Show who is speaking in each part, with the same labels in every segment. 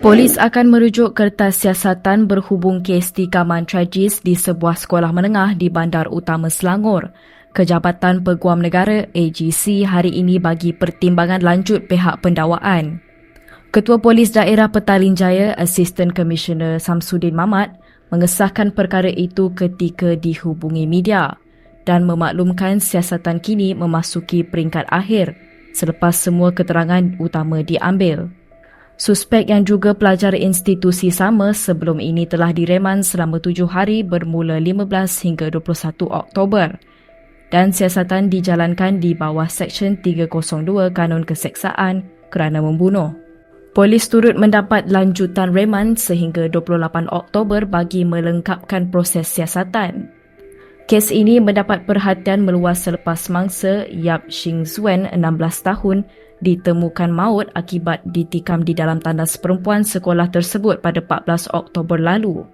Speaker 1: Polis akan merujuk kertas siasatan berhubung kes tikaman tragis di sebuah sekolah menengah di Bandar Utama Selangor. Kejabatan Peguam Negara AGC hari ini bagi pertimbangan lanjut pihak pendakwaan. Ketua Polis Daerah Petaling Jaya, Assistant Commissioner Samsudin Mamat, mengesahkan perkara itu ketika dihubungi media dan memaklumkan siasatan kini memasuki peringkat akhir selepas semua keterangan utama diambil. Suspek yang juga pelajar institusi sama sebelum ini telah direman selama tujuh hari bermula 15 hingga 21 Oktober dan siasatan dijalankan di bawah Seksyen 302 Kanun Keseksaan kerana membunuh. Polis turut mendapat lanjutan reman sehingga 28 Oktober bagi melengkapkan proses siasatan. Kes ini mendapat perhatian meluas selepas mangsa Yap Xing Zuen, 16 tahun, ditemukan maut akibat ditikam di dalam tandas perempuan sekolah tersebut pada 14 Oktober lalu.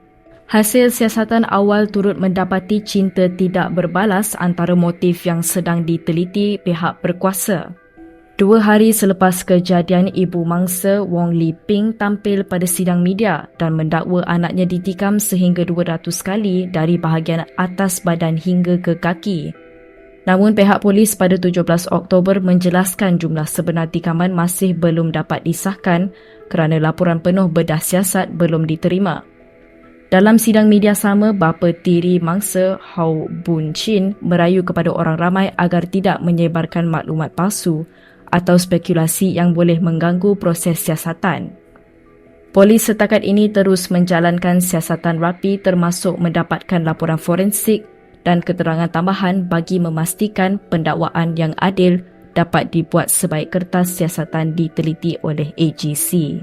Speaker 1: Hasil siasatan awal turut mendapati cinta tidak berbalas antara motif yang sedang diteliti pihak berkuasa. Dua hari selepas kejadian, ibu mangsa Wong Li Ping tampil pada sidang media dan mendakwa anaknya ditikam sehingga 200 kali dari bahagian atas badan hingga ke kaki. Namun pihak polis pada 17 Oktober menjelaskan jumlah sebenar tikaman masih belum dapat disahkan kerana laporan penuh bedah siasat belum diterima. Dalam sidang media sama, bapa tiri mangsa Hao Bun Chin merayu kepada orang ramai agar tidak menyebarkan maklumat palsu atau spekulasi yang boleh mengganggu proses siasatan. Polis setakat ini terus menjalankan siasatan rapi termasuk mendapatkan laporan forensik dan keterangan tambahan bagi memastikan pendakwaan yang adil dapat dibuat sebaik kertas siasatan diteliti oleh AGC.